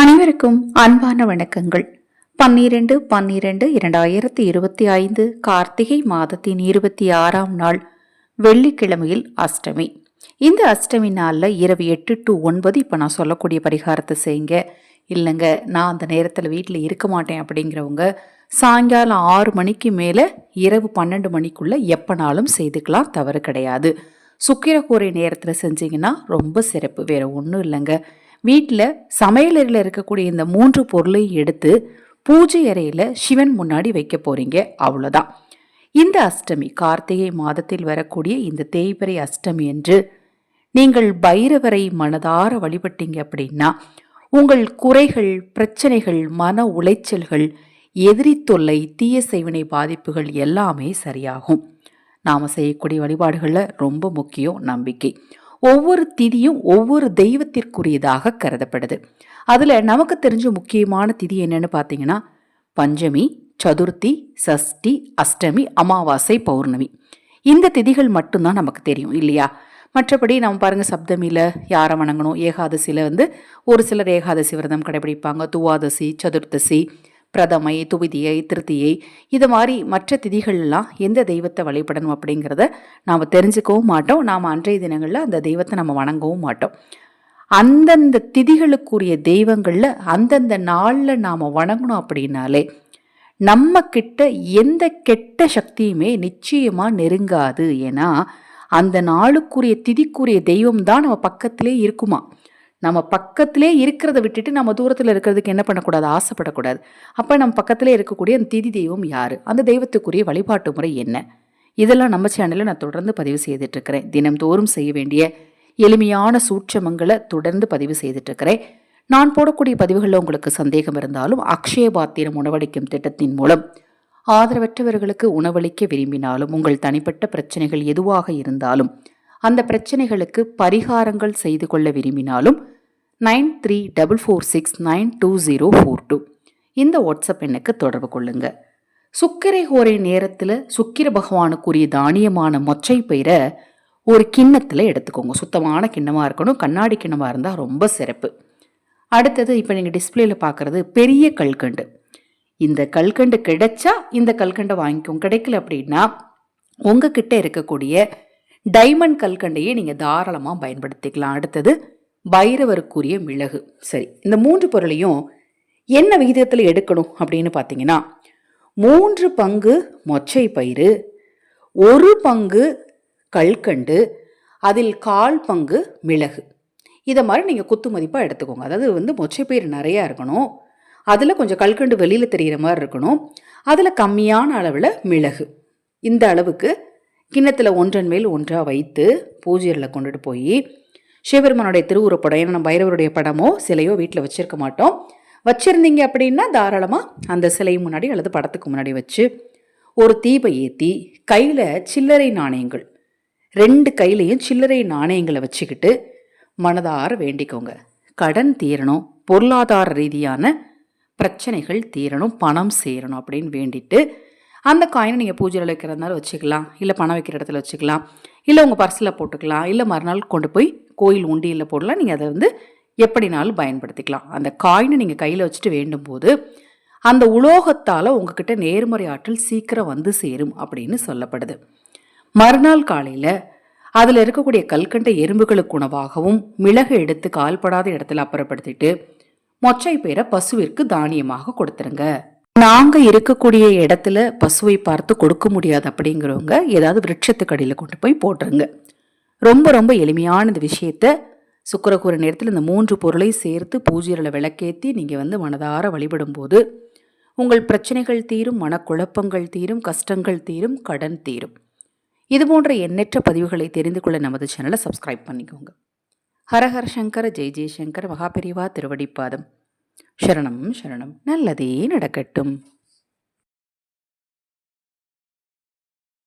அனைவருக்கும் அன்பான வணக்கங்கள். பன்னிரண்டு பன்னிரண்டு இரண்டாயிரத்தி இருபத்தி ஐந்து கார்த்திகை மாதத்தின் இருபத்தி ஆறாம் நாள் வெள்ளிக்கிழமையில் அஷ்டமி. இந்த அஷ்டமி நாளில் இரவு எட்டு டு ஒன்பது இப்போ நான் சொல்லக்கூடிய பரிகாரத்தை செய்யுங்க. இல்லைங்க நான் அந்த நேரத்தில் வீட்டில் இருக்க மாட்டேன் அப்படிங்கிறவங்க சாயங்காலம் ஆறு மணிக்கு மேலே இரவு பன்னெண்டு மணிக்குள்ளே எப்போனாலும் செய்துக்கலாம் தவறு கிடையாது. சுக்கிரக்கூரை நேரத்தில் செஞ்சீங்கன்னா ரொம்ப சிறப்பு வேறு ஒன்றும் இல்லைங்க. வீட்டில் சமையலறையில் இருக்கக்கூடிய இந்த மூன்று பொருளையும் எடுத்து பூஜை அறையில் சிவன் முன்னாடி வைக்க போகிறீங்க அவ்வளோதான் இந்த அஷ்டமி கார்த்திகை மாதத்தில் வரக்கூடிய இந்த தேய்பிறை அஷ்டமி என்று நீங்கள் பைரவரை மனதார வழிபட்டீங்க அப்படின்னா உங்கள் குறைகள் பிரச்சனைகள் மன உளைச்சல்கள் எதிரி தொல்லை தீய செய்வினை பாதிப்புகள் எல்லாமே சரியாகும். நாம் செய்யக்கூடிய வழிபாடுகளில் ரொம்ப முக்கியம் நம்பிக்கை. ஒவ்வொரு திதியும் ஒவ்வொரு தெய்வத்திற்குரியதாக கருதப்படுது. அதில் நமக்கு தெரிஞ்ச முக்கியமான திதி என்னன்னு பார்த்தீங்கன்னா பஞ்சமி சதுர்த்தி சஷ்டி அஷ்டமி அமாவாசை பௌர்ணமி. இந்த திதிகள் மட்டும்தான் நமக்கு தெரியும் இல்லையா? மற்றபடி நம்ம பாருங்கள் சப்தமியில் யாரை வணங்கணும்? ஏகாதசியில் வந்து ஒரு சிலர் ஏகாதசி விரதம் கடைபிடிப்பாங்க. துவாதசி சதுர்த்தசி பிரதமை துவிதியை திருத்தியை இது மாதிரி மற்ற திதிகள்லாம் எந்த தெய்வத்தை வழிபடணும் அப்படிங்கிறத நாம் தெரிஞ்சுக்கவும் மாட்டோம். நாம் அன்றைய தினங்களில் அந்த தெய்வத்தை நம்ம வணங்கவும் மாட்டோம். அந்தந்த திதிகளுக்குரிய தெய்வங்களில் அந்தந்த நாளில் நாம் வணங்கணும் அப்படின்னாலே நம்ம கிட்ட எந்த கெட்ட சக்தியுமே நிச்சயமாக நெருங்காது. ஏன்னா அந்த நாளுக்குரிய திதிக்குரிய தெய்வம் தான் நம்ம பக்கத்திலே இருக்குமா? நம்ம பக்கத்திலே இருக்கிறத விட்டுட்டு நம்ம தூரத்தில் இருக்கிறதுக்கு என்ன பண்ணக்கூடாது? ஆசைப்படக்கூடாது. அப்போ நம்ம பக்கத்திலே இருக்கக்கூடிய அந்த திதி தெய்வம் யார்? அந்த தெய்வத்துக்குரிய வழிபாட்டு முறை என்ன? இதெல்லாம் நம்ம சேனலில் நான் தொடர்ந்து பதிவு செய்துட்ருக்கிறேன் தினம்தோறும் செய்ய வேண்டிய எளிமையான சூட்சமங்களை தொடர்ந்து பதிவு செய்துட்ருக்கிறேன் நான் போடக்கூடிய பதிவுகளில் உங்களுக்கு சந்தேகம் இருந்தாலும் அக்ஷய பாத்திரம் உணவளிக்கும் திட்டத்தின் மூலம் ஆதரவற்றவர்களுக்கு உணவளிக்க விரும்பினாலும் உங்கள் தனிப்பட்ட பிரச்சனைகள் எதுவாக இருந்தாலும் அந்த பிரச்சனைகளுக்கு பரிகாரங்கள் செய்து கொள்ள விரும்பினாலும் nine three double four six nine two zero four two. இந்த வாட்ஸ்அப் எண்ணுக்கு தொடர்பு கொள்ளுங்க. சுக்கிரை ஹோரை நேரத்தில் சுக்கிர பகவானுக்குரிய தானியமான மொச்சை பயிரை ஒரு கிண்ணத்தில் எடுத்துக்கோங்க. சுத்தமான கிண்ணமாக இருக்கணும். கண்ணாடி கிண்ணமாக இருந்தால் ரொம்ப சிறப்பு. அடுத்தது இப்போ நீங்கள் டிஸ்பிளேல பார்க்குறது பெரிய கல்கண்டு. இந்த கல்கண்டு கிடைச்சா இந்த கல்கண்டை வாங்கிக்கோங்க. கிடைக்கல அப்படின்னா உங்ககிட்ட இருக்கக்கூடிய டைமண்ட் கல்கண்டையே நீங்கள் தாராளமாக பயன்படுத்திக்கலாம். அடுத்தது பைரவருக்குரிய மிளகு. சரி இந்த மூன்று பொருளையும் என்ன விகிதத்தில் எடுக்கணும் அப்படின்னு பார்த்தீங்கன்னா மூன்று பங்கு மொச்சை பயிறு ஒரு பங்கு கல்கண்டு அதில் கால் பங்கு மிளகு. இதை மாதிரி நீங்கள் குத்து மதிப்பாக எடுத்துக்கோங்க. அதாவது வந்து மொச்சை பயிர் நிறையா இருக்கணும். அதில் கொஞ்சம் கல்கண்டு வெளியில் தெரிகிற மாதிரி இருக்கணும். அதில் கம்மியான அளவில் மிளகு. இந்த அளவுக்கு கிண்ணத்தில் ஒன்றன் மேல் ஒன்றாக வைத்து பூஜையரில் கொண்டுட்டு போய் சிவபெருமானுடைய திருவுருப்படம் ஏன்னா நம்ம பைரவருடைய படமோ சிலையோ வீட்டில் வச்சுருக்க மாட்டோம். வச்சுருந்தீங்க அப்படின்னா தாராளமாக அந்த சிலை முன்னாடி அல்லது படத்துக்கு முன்னாடி வச்சு ஒரு தீபை ஏற்றி கையில் சில்லறை நாணயங்கள் ரெண்டு கையிலையும் சில்லறை நாணயங்களை வச்சுக்கிட்டு மனதார வேண்டிக்கோங்க. கடன் தீரணும் பொருளாதார ரீதியான பிரச்சனைகள் தீரணும் பணம் சேரணும் அப்படின்னு வேண்டிட்டு அந்த காயினை நீங்கள் பூஜையில் வைக்கிறதுனால வச்சுக்கலாம். இல்லை பணம் வைக்கிற இடத்துல வச்சுக்கலாம். இல்லை உங்கள் பர்ஸில் போட்டுக்கலாம். இல்லை மறுநாள் கொண்டு போய் கோயில் உண்டியில் போடலாம். நீங்கள் அதை வந்து எப்படினாலும் பயன்படுத்திக்கலாம். அந்த காயினை நீங்கள் கையில் வச்சுட்டு வேண்டும் போது அந்த உலோகத்தால் உங்ககிட்ட நேர்மறை ஆற்றல் சீக்கிரம் வந்து சேரும் அப்படின்னு சொல்லப்படுது. மறுநாள் காலையில் அதில் இருக்கக்கூடிய கல்கண்டை எறும்புகளுக்கு உணவாகவும் மிளகு எடுத்து கால்படாத இடத்துல அப்புறப்படுத்திட்டு மொச்சை பேரை பசுவிற்கு தானியமாக கொடுத்துருங்க. நாங்க இருக்கக்கூடிய இடத்துல பசுவை பார்த்து கொடுக்க முடியாது அப்படிங்கிறவங்க ஏதாவது விருட்சத்துக்கடியில் கொண்டு போய் போட்டுருங்க. ரொம்ப ரொம்ப எளிமையான இந்த விஷயத்த சுக்கரக்கூர நேரத்தில் இந்த மூன்று பொருளை சேர்த்து பூஜையில் விளக்கேற்றி நீங்கள் வந்து மனதார வழிபடும்போது உங்கள் பிரச்சனைகள் தீரும் மனக்குழப்பங்கள் தீரும் கஷ்டங்கள் தீரும் கடன் தீரும். இது போன்ற எண்ணற்ற பதிவுகளை தெரிந்து கொள்ள நமது சேனலை சப்ஸ்கிரைப் பண்ணிக்கோங்க. ஹரஹர சங்கர் ஜெய் ஜெய்சங்கர் மகாபெரிவா திருவடிப்பாதம். சரணம் சரணம். நல்லதே நடக்கட்டும்.